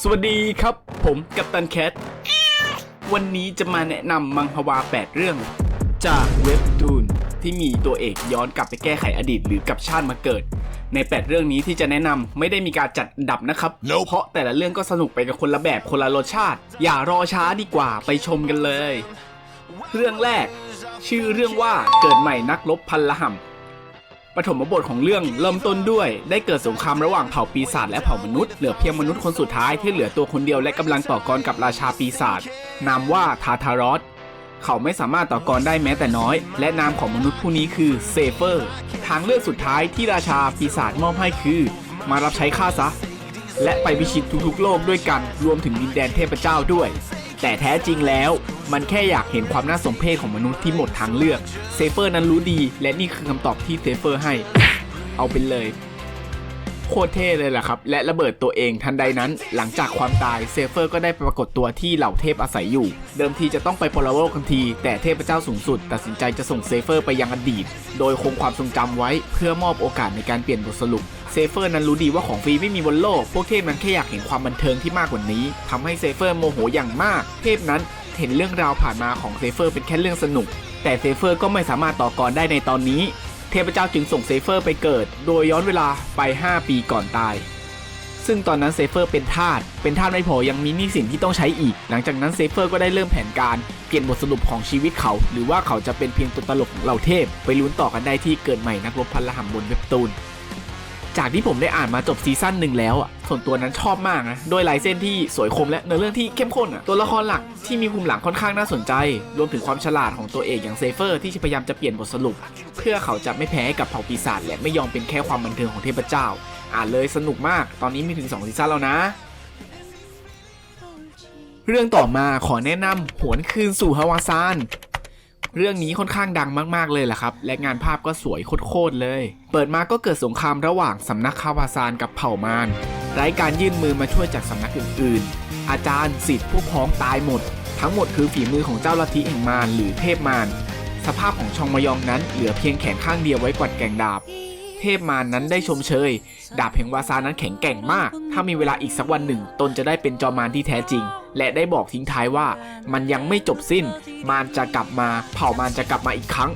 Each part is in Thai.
สวัสดีครับ ผมกัปตันแคท วันนี้จะมาแนะนำมังฮวา 8 เรื่อง จากเว็บตูนที่มีตัวเอกย้อนกลับไปแก้ไขอดีตหรือกลับชาติมาเกิด ใน 8 เรื่องนี้ที่จะแนะนำไม่ได้มีการจัดอันดับนะครับ Nope เพราะแต่ละเรื่องก็สนุกไปกับคนละแบบคนละรสชาติ อย่ารอช้าดีกว่าไปชมกันเลย เรื่องแรก ชื่อเรื่องว่าเกิดใหม่นักรบพันละห่ำ ปฐมบทของเรื่องเริ่มต้นด้วย ได้เกิดสงครามระหว่างเผ่าปีศาจและเผ่ามนุษย์เหลือเพียงมนุษย์คนสุดท้ายที่เหลือตัวคนเดียวและกำลังต่อกรกับราชาปีศาจนามว่าทาทารอสเขาไม่สามารถต่อกรได้แม้แต่น้อย และนามของมนุษย์ผู้นี้คือเซเฟอร์ทางเลือกสุดท้ายที่ราชาปีศาจมอบให้คือ มารับใช้ข้าซะ และไปพิชิตทุกๆโลกด้วยกันรวมถึงดินแดนเทพเจ้าด้วย แต่แท้จริงแล้ว มันแค่อยากเห็นความน่าสมเพชของมนุษย์ที่หมดทางเลือก เซเฟอร์นั้นรู้ดี และนี่คือคำตอบที่เซเฟอร์ให้ เอาไปเลย โคตรเท่เลยแหละครับ และระเบิดตัวเองทันใดนั้น หลังจากความตายเซเฟอร์ก็ได้ปรากฏตัวที่เหล่าเทพอาศัยอยู่ เดิมทีจะต้องไปปรโลกทันที แต่เทพเจ้าสูงสุด ตัดสินใจจะส่งเซเฟอร์ไปยังอดีต โดยคงความทรงจำไว้ เพื่อมอบโอกาสในการเปลี่ยนบทสรุปเซเฟอร์นั้นรู้ดีว่าของฟรีไม่มีบนโลก พวกเทพนั้นแค่อยากเห็นความบันเทิงที่มากกว่านี้ทำให้เซเฟอร์โมโหอย่างมาก เทพนั้น เห็นเรื่องราวผ่านมาของเซเฟอร์เป็นแค่เรื่องสนุก แต่เซเฟอร์ก็ไม่สามารถต่อกรได้ในตอนนี้ เทพเจ้าจึงส่งเซเฟอร์ไปเกิด โดยย้อนเวลาไป 5 ปีก่อนตาย ซึ่งตอนนั้นเซเฟอร์เป็นทาส เป็นทาสไม่พอยังมีหนี้สินที่ต้องใช้อีก หลังจากนั้นเซเฟอร์ก็ได้เริ่มแผนการเปลี่ยนบทสรุปของชีวิตเขา หรือว่าเขาจะเป็นเพียงตัวตลกเหล่าเทพ ไปลุ้นต่อกันได้ที่เกิดใหม่นักรบพันละหำบนเว็บตูน จากที่ผมได้อ่านมาจบซีซั่นหนึ่งแล้วอะส่วนตัวนั้นชอบมากนะโดยลายเส้นที่สวยคมและเนื้อเรื่องที่เข้มข้นอะตัวละครหลักที่มีภูมิหลังค่อนข้างน่าสนใจ รวมถึงความฉลาดของตัวเอกอย่างเซเฟอร์ที่พยายามจะเปลี่ยนบทสรุป เพื่อเขาจะไม่แพ้ให้กับเผ่าปีศาจและไม่ยอมเป็นแค่ความบันเทิงของเทพเจ้า อ่านเลยสนุกมากตอนนี้มีถึง2ซีซั่นแล้วนะเรื่องต่อมาขอแนะนำหวนคืนสู่ฮาวาซาน เรื่องนี้ค่อนข้างดังมากๆเลยแหละครับ และงานภาพก็สวยโคตรเลย เปิดมาก็เกิดสงครามระหว่างสำนักคาวาซานกับเผ่ามารไร้การยื่นมือมาช่วยจากสำนักอื่นๆ อาจารย์สิทธิ์ผู้พ้องตายหมด ทั้งหมดคือฝีมือของเจ้าลัทธิแห่งมารหรือเทพมารสภาพของชองมยองนั้นเหลือเพียงแขนข้างเดียวไว้กวัดแก่งดาบ เทพมารนั้นได้ชมเชย ดาบแห่งวาซานั้นแข็งแกร่งมาก ถ้ามีเวลาอีกสักวันหนึ่ง ตนจะได้เป็นจอมมารที่แท้จริง และได้บอกทิ้งท้ายว่า มันยังไม่จบสิ้น มารจะกลับมา เผ่ามารจะกลับมาอีกครั้ง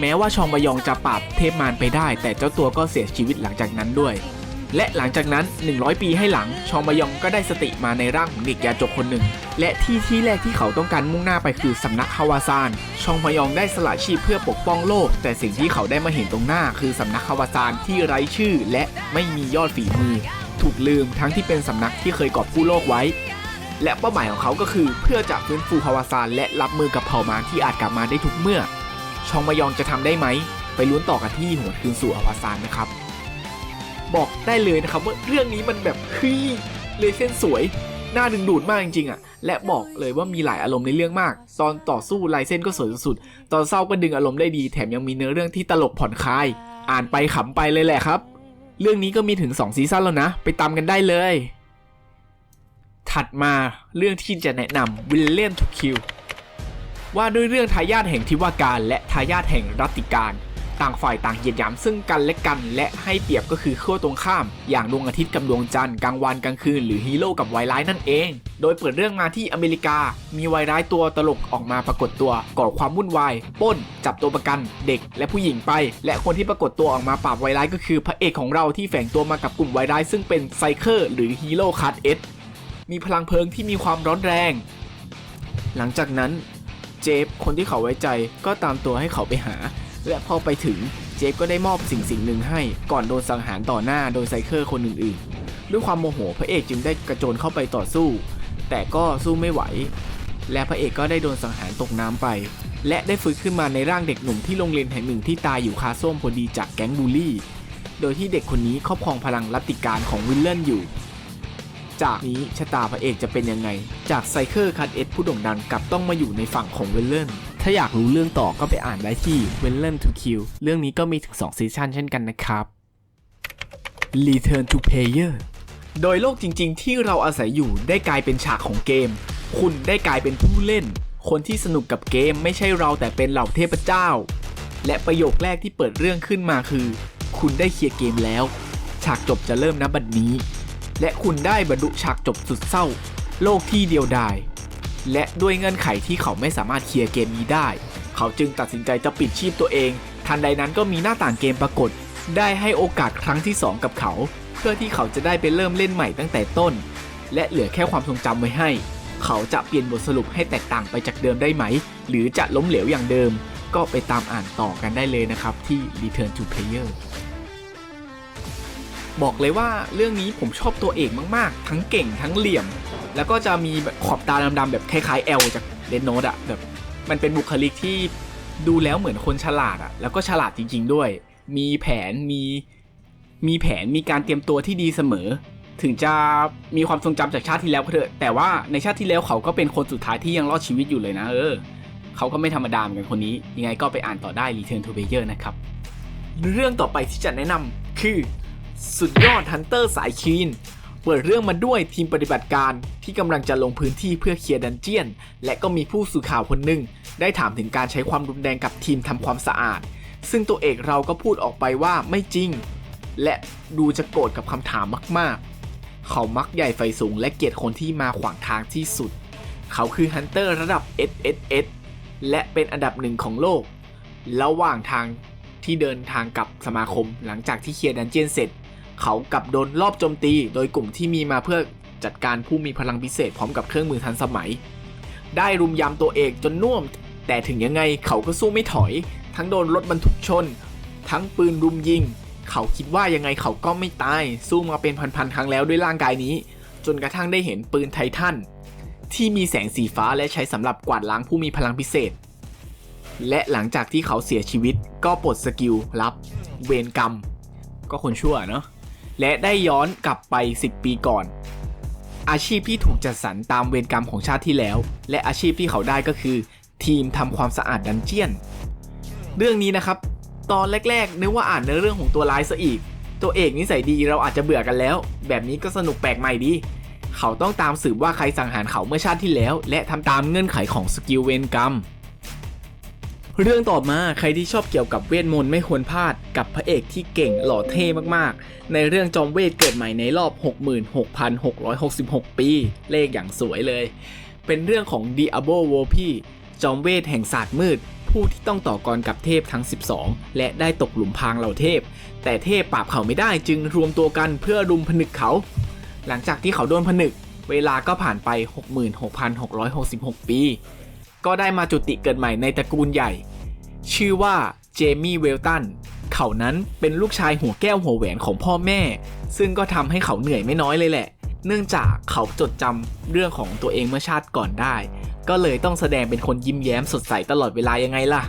แม้ว่าชองบยองจะปราบเทพมารไปได้ แต่เจ้าตัวก็เสียชีวิตหลังจากนั้นด้วย และหลังจากนั้น 100 ปีให้หลัง ชองบยองก็ได้สติมาในร่างของเด็กยาจกคนหนึ่ง และที่ที่แรกที่เขาต้องการมุ่งหน้าไปคือสำนักฮาวาซาน ชองบยองได้สละชีพเพื่อปกป้องโลก แต่สิ่งที่เขาได้มาเห็นตรงหน้า คือสำนักฮาวาซานที่ไร้ชื่อ และไม่มียอดฝีมือ ถูกลืมทั้งที่เป็นสำนักที่เคยกอบกู้โลกไว้ และเป้าหมายของเขาก็คือเพื่อจะฟื้นฟูฮาวาซานและรับมือกับเผ่ามารที่อาจกลับมาได้ทุกเมื่อ ชองมายองจะทำได้ไหม ไปลุ้นต่อกันที่หัวคืนสู่ฮาวาซานนะครับ บอกได้เลยนะครับว่าเรื่องนี้มันแบบเฮ้ยเลยเส้นสวยน่าดึงดูดมากจริงๆอะ และบอกเลยว่ามีหลายอารมณ์ในเรื่องมาก ตอนต่อสู้ลายเส้นก็สวยสุด ตอนเศร้าก็ดึงอารมณ์ได้ดี แถมยังมีเนื้อเรื่องที่ตลกผ่อนคลาย อ่านไปขำไปเลยแหละครับ เรื่องนี้ก็มีถึง 2 ซีซั่นแล้วนะ ไปตามกันได้เลย ถัดมาเรื่องที่จะแนะนำวิลเลียนทูคิวว่าด้วยเรื่องทายาทแห่งทิวาการ และทายาทแห่งรัตติการ ต่างฝ่ายต่างเหยียดหยามซึ่งกันและกัน และให้เปรียบก็คือขั้วตรงข้าม อย่างดวงอาทิตย์กับดวงจันทร์กลางวันกลางคืนหรือฮีโร่กับไวร้ายนั่นเอง โดยเปิดเรื่องมาที่อเมริกา มีไวร้ายตัวตลกออกมาปรากฏตัวก่อความวุ่นวายป้น จับตัวประกันเด็กและผู้หญิงไป และคนที่ปรากฏตัวออกมาปราบไวร้ายก็คือพระเอกของเราที่แฝงตัวมากับกลุ่มไวร้ายซึ่งเป็นไซเคอร์หรือฮีโร่คัตเอส มีพลังเพลิงที่มีความร้อนแรง หลังจากนั้นเจฟคนที่เขาไว้ใจก็ตามตัวให้เขาไปหา และพอไปถึงเจฟก็ได้มอบสิ่งสิ่งหนึ่งให้ก่อนโดนสังหารต่อหน้าโดยไซเคอร์คนอื่นๆ ด้วยความโมโหพระเอกจึงได้กระโจนเข้าไปต่อสู้ แต่ก็สู้ไม่ไหว และพระเอกก็ได้โดนสังหารตกน้ำไป และได้ฟื้นขึ้นมาในร่างเด็กหนุ่มที่โรงเรียนแห่งหนึ่งที่ตายอยู่คาส้มพอดีจากแก๊งบูลลี่ โดยที่เด็กคนนี้ครอบครองพลังลัตติการของวิลเลนอยู่ จากนี้ชะตาพระเอกจะเป็นยังไง จากไซเคอร์คัตเอสผู้โด่งดังกลับต้องมาอยู่ในฝั่งของเวลเลนถ้าอยากรู้เรื่องต่อก็ไปอ่านได้ที่ w e l l e n to Kill เรื่องนี้ก็มีถึง 2 ซีซั่นเช่นกันนะครับ Return to Player โดยโลกจริง ๆ ที่เราอาศัยอยู่ได้กลายเป็นฉากของเกม คุณได้กลายเป็นผู้เล่น คนที่สนุกกับเกมไม่ใช่เราแต่เป็นเหล่าเทพเจ้า และประโยคแรกที่เปิดเรื่องขึ้นมาคือ คุณได้เคลียร์เกมแล้ว ฉากจบจะเริ่มณบัดนี้ และคุณได้บรรลุฉากจบสุดเศร้า โลกที่เดียวดาย และด้วยเงื่อนไขที่เขาไม่สามารถเคลียร์เกมนี้ได้ เขาจึงตัดสินใจจะปิดชีพตัวเอง ทันใดนั้นก็มีหน้าต่างเกมปรากฏ ได้ให้โอกาสครั้งที่ 2 กับเขา เพื่อที่เขาจะได้ไปเริ่มเล่นใหม่ตั้งแต่ต้น และเหลือแค่ความทรงจำไว้ให้ เขาจะเปลี่ยนบทสรุปให้แตกต่างไปจากเดิมได้ไหม หรือจะล้มเหลวอย่างเดิม ก็ไปตามอ่านต่อกันได้เลยนะครับที่ Return to Player บอกเลยว่าเรื่องนี้ผมชอบตัวเอกมากๆ ทั้งเก่งทั้งเหลี่ยม แล้วก็จะมีแบบขอบตาดำๆแบบคล้ายๆแอลจากเลนโนดอะแบบมันเป็นบุคลิกที่ดูแล้วเหมือนคนฉลาดอะแล้วก็ฉลาดจริง ๆ ด้วย มีแผนมีมีแผนมีการเตรียมตัวที่ดีเสมอ ถึงจะมีความทรงจำจากชาติที่แล้วก็เถอะแต่ว่าในชาติที่แล้วเขาก็เป็นคนสุดท้ายที่ยังรอดชีวิตอยู่เลยนะเออเขาก็ไม่ธรรมดาเหมือนกันคนนี้ ยังไงก็ไปอ่านต่อได้ Return to Player นะครับ เรื่องต่อไปที่จะแนะนำคือ สุดยอดฮันเตอร์สายคีน เปิดเรื่องมาด้วยทีมปฏิบัติการที่กำลังจะลงพื้นที่เพื่อเคลียร์ดันเจียน และก็มีผู้สื่อข่าวคนหนึ่งได้ถามถึงการใช้ความรุนแรงกับทีมทำความสะอาด ซึ่งตัวเอกเราก็พูดออกไปว่าไม่จริง และดูจะโกรธกับคำถามมากๆ เขามักใหญ่ไฟสูงและเกลียดคนที่มาขวางทางที่สุด เขาคือฮันเตอร์ระดับ SSS และเป็นอันดับหนึ่งของโลก ระหว่างทางที่เดินทางกลับสมาคมหลังจากที่เคลียร์ดันเจียนเสร็จ เขากลับโดนรอบโจมตี โดยกลุ่มที่มีมาเพื่อจัดการผู้มีพลังพิเศษพร้อมกับเครื่องมือทันสมัย ได้รุมยำตัวเอกจนน่วม แต่ถึงยังไงเขาก็สู้ไม่ถอย ทั้งโดนรถบรรทุกชน ทั้งปืนรุมยิง เขาคิดว่ายังไงเขาก็ไม่ตาย สู้มาเป็นพันๆครั้งแล้วด้วยร่างกายนี้ จนกระทั่งได้เห็นปืนไททันที่มีแสงสีฟ้าและใช้สำหรับกวาดล้างผู้มีพลังพิเศษ และหลังจากที่เขาเสียชีวิตก็ปลดสกิลลับ เวรกรรม ก็คนชั่วเนาะ และได้ย้อนกลับไป 10 ปีก่อน อาชีพที่ถูกจัดสรรตามเวรกรรมของชาติที่แล้ว และอาชีพที่เขาได้ก็คือ ทีมทำความสะอาดดันเจียน เรื่องนี้นะครับ ตอนแรกๆนึกว่าอ่านเนื้อเรื่องของตัวร้ายซะอีก ตัวเอกนิสัยดีเราอาจจะเบื่อกันแล้ว แบบนี้ก็สนุกแปลกใหม่ดีเขาต้องตามสืบว่าใครสังหารเขาเมื่อชาติที่แล้ว และทำตามเงื่อนไขของสกิลเวรกรรม เรื่องต่อมาใครที่ชอบเกี่ยวกับเวทมนต์ไม่ควรพลาดกับพระเอกที่เก่งหล่อเท่มากๆ ในเรื่องจอมเวทเกิดใหม่ในรอบ 66,666 ปี เลขอย่างสวยเลย เป็นเรื่องของ Diablo w o p i จอมเวทแห่งศาสตร์มืด ผู้ที่ต้องต่อกรกับเทพทั้ง 12 และได้ตกหลุมพรางเหล่าเทพ แต่เทพปราบเขาไม่ได้จึงรวมตัวกันเพื่อรุมผนึกเขา หลังจากที่เขาโดนผนึก เวลาก็ผ่านไป 66,666 ปี ก็ได้มาจุติเกิดใหม่ในตระกูลใหญ่ ชื่อว่าเจมี่เวลตันเขานั้นเป็นลูกชายหัวแก้วหัวแหวนของพ่อแม่ ซึ่งก็ทำให้เขาเหนื่อยไม่น้อยเลยแหละ เนื่องจากเขาจดจำเรื่องของตัวเองเมื่อชาติก่อนได้ ก็เลยต้องแสดงเป็นคนยิ้มแย้มสดใสตลอดเวลายังไงล่ะ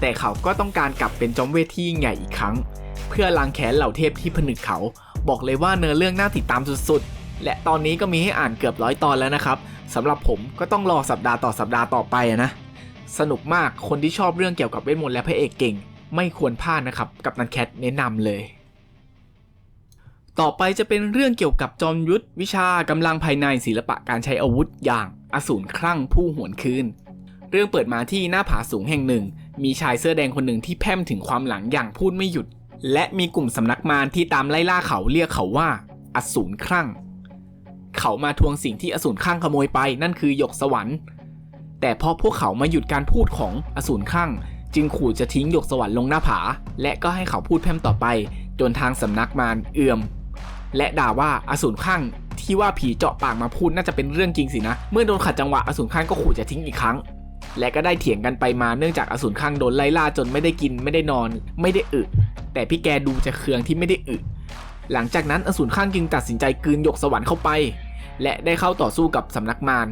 แต่เขาก็ต้องการกลับเป็นจอมเวทที่ยิ่งใหญ่อีกครั้ง เพื่อล้างแค้นเหล่าเทพที่ผนึกเขา บอกเลยว่าเนื้อเรื่องน่าติดตามสุดๆ และตอนนี้ก็มีให้อ่านเกือบร้อยตอนแล้วนะครับ สำหรับผมก็ต้องรอสัปดาห์ต่อสัปดาห์ต่อไปนะ สนุกมากคนที่ชอบเรื่องเกี่ยวกับเวทมนต์และพระเอกเก่ง ไม่ควรพลาดนะครับ กับนันแคทแนะนำเลย ต่อไปจะเป็นเรื่องเกี่ยวกับจอมยุทธวิชากำลังภายในศิลปะการใช้อาวุธอย่างอสูรคลั่งผู้หวนคืนเรื่องเปิดมาที่หน้าผาสูงแห่งหนึ่ง มีชายเสื้อแดงคนหนึ่งที่แพ่มถึงความหลังอย่างพูดไม่หยุด และมีกลุ่มสำนักมารที่ตามไล่ล่าเขาเรียกเขาว่า อสูรคลั่ง เขามาทวงสิ่งที่อสูรคลั่งขโมยไปนั่นคือหยกสวรรค์ แต่พอพวกเขามาหยุดการพูดของอสูรข้างจึงขู่จะทิ้งหยกสวรรค์ลงหน้าผา และก็ให้เขาพูดแพร่มต่อไป จนทางสำนักมารเอือม และด่าว่าอสูรข้างที่ว่าผีเจาะปากมาพูดน่าจะเป็นเรื่องจริงสินะ เมื่อโดนขัดจังหวะอสูรข้างก็ขู่จะทิ้งอีกครั้ง และก็ได้เถียงกันไปมาเนื่องจากอสูรข้างโดนไล่ล่าจนไม่ได้กินไม่ได้นอน ไม่ได้อึแต่พี่แกดูจะเคืองที่ไม่ได้อึ หลังจากนั้นอสูรข้างจึงตัดสินใจกืนหยกสวรรค์เข้าไป และได้เข้าต่อสู้กับสำนักมาร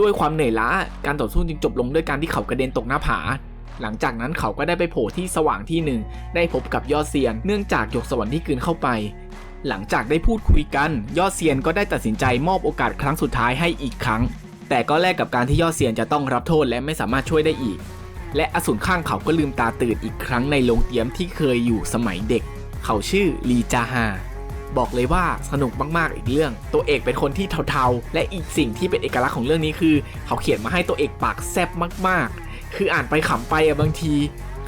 ด้วยความเหนื่อยล้าการต่อสู้จึงจบลงด้วยการที่เขากระเด็นตกหน้าผา หลังจากนั้นเขาก็ได้ไปโผล่ที่สว่างที่หนึ่งได้พบกับยอดเซียน เนื่องจากหยกสวรรค์ที่กืนเข้าไป หลังจากได้พูดคุยกัน ยอดเซียนก็ได้ตัดสินใจมอบโอกาสครั้งสุดท้ายให้อีกครั้ง แต่ก็แลกกับการที่ยอดเซียนจะต้องรับโทษและไม่สามารถช่วยได้อีก และอสูรข้างเขาก็ลืมตาตื่นอีกครั้งในโรงเอี้ยมที่เคยอยู่สมัยเด็ก เขาชื่อลีจาฮาบอกเลยว่าสนุกมากๆอีกเรื่อง ตัวเอกเป็นคนที่เทาๆ และอีกสิ่งที่เป็นเอกลักษณ์ของเรื่องนี้คือ เขาเขียนมาให้ตัวเอกปากแซบมากๆ คืออ่านไปขำไปอะบางที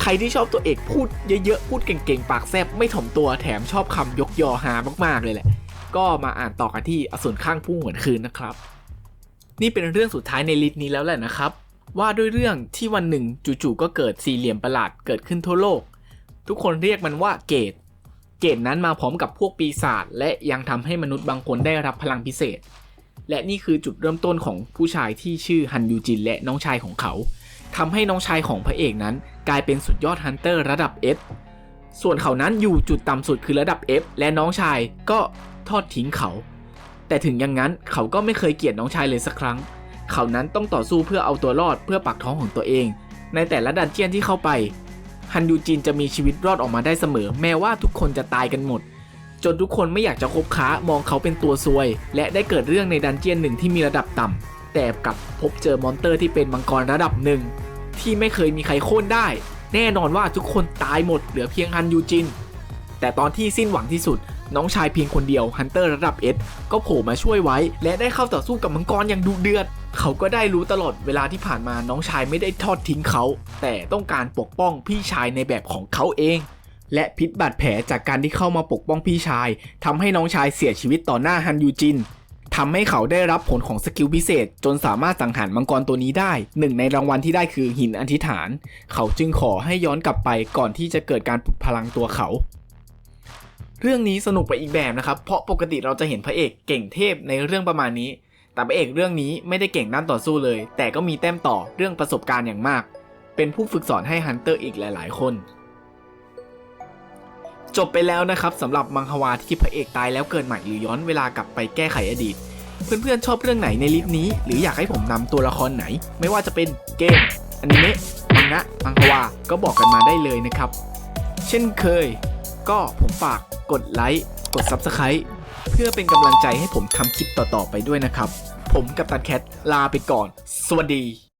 ใครที่ชอบตัวเอกพูดเยอะๆ พูดเก่งๆ ปากแซบไม่ถ่อมตัวแถมชอบคำยกยอฮามากๆเลยแหละ ก็มาอ่านต่อกันที่อสูรข้างผู้หวนคืนนะครับ นี่เป็นเรื่องสุดท้ายในลิสต์นี้แล้วแหละนะครับ ว่าด้วยเรื่องที่วันหนึ่งจู่ๆก็เกิดสี่เหลี่ยมประหลาดเกิดขึ้นทั่วโลก ทุกคนเรียกมันว่าเกต เกตนั้นมาพร้อมกับพวกปีศาจและยังทำให้มนุษย์บางคนได้รับพลังพิเศษ และนี่คือจุดเริ่มต้นของผู้ชายที่ชื่อฮันยูจินและน้องชายของเขาทำให้น้องชายของพระเอกนั้น กลายเป็นสุดยอดฮันเตอร์ระดับ S ส่วนเขานั้นอยู่จุดต่ำสุดคือระดับ F และน้องชายก็ทอดทิ้งเขา แต่ถึงอย่างนั้นเขาก็ไม่เคยเกลียดน้องชายเลยสักครั้ง เขานั้นต้องต่อสู้เพื่อเอาตัวรอดเพื่อปากท้องของตัวเอง ในแต่ละดันเจียนที่เข้าไป ฮันยูจินจะมีชีวิตรอดออกมาได้เสมอ แม้ว่าทุกคนจะตายกันหมด จนทุกคนไม่อยากจะคบค้ามองเขาเป็นตัวซวย และได้เกิดเรื่องในดันเจียนหนึ่งที่มีระดับต่ำแต่กลับพบเจอมอนเตอร์ที่เป็นมังกรระดับหนึ่งที่ไม่เคยมีใครโค่นได้ แน่นอนว่าทุกคนตายหมดเหลือเพียงฮันยูจิน แต่ตอนที่สิ้นหวังที่สุด น้องชายเพียงคนเดียวฮันเตอร์ระดับ S ก็โผล่มาช่วยไว้ และได้เข้าต่อสู้กับมังกรอย่างดุเดือด เขาก็ได้รู้ตลอดเวลาที่ผ่านมาน้องชายไม่ได้ทอดทิ้งเขา แต่ต้องการปกป้องพี่ชายในแบบของเขาเอง และพิษบาดแผลจากการที่เข้ามาปกป้องพี่ชายทำให้น้องชายเสียชีวิตต่อหน้าฮันยูจินทำให้เขาได้รับผลของสกิลพิเศษ จนสามารถสังหารมังกรตัวนี้ได้ หนึ่งในรางวัลที่ได้คือหินอธิษฐาน เขาจึงขอให้ย้อนกลับไปก่อนที่จะเกิดการปลุกพลังตัวเขา เรื่องนี้สนุกไปอีกแบบนะครับ เพราะปกติเราจะเห็นพระเอกเก่งเทพในเรื่องประมาณนี้ แต่พระเอกเรื่องนี้ไม่ได้เก่งด้านต่อสู้เลย แต่ก็มีแต้มต่อเรื่องประสบการณ์อย่างมาก เป็นผู้ฝึกสอนให้ฮันเตอร์อีกหลาย ๆ คน จบไปแล้วนะครับสำหรับมังฮวาที่พระเอกตายแล้วเกิดใหม่หรือย้อนเวลากลับไปแก้ไขอดีต เพื่อนๆชอบเรื่องไหนในลิสต์นี้ หรืออยากให้ผมนำตัวละครไหน ไม่ว่าจะเป็นเกมอนิเมะมังงะมังฮวาก็บอกกันมาได้เลยนะครับ เช่นเคย ก็ผมฝากกดไลค์กด Subscribe เพื่อเป็นกำลังใจให้ผมทำคลิปต่อๆไปด้วยนะครับ ผมกับตันแคทลาไปก่อน สวัสดี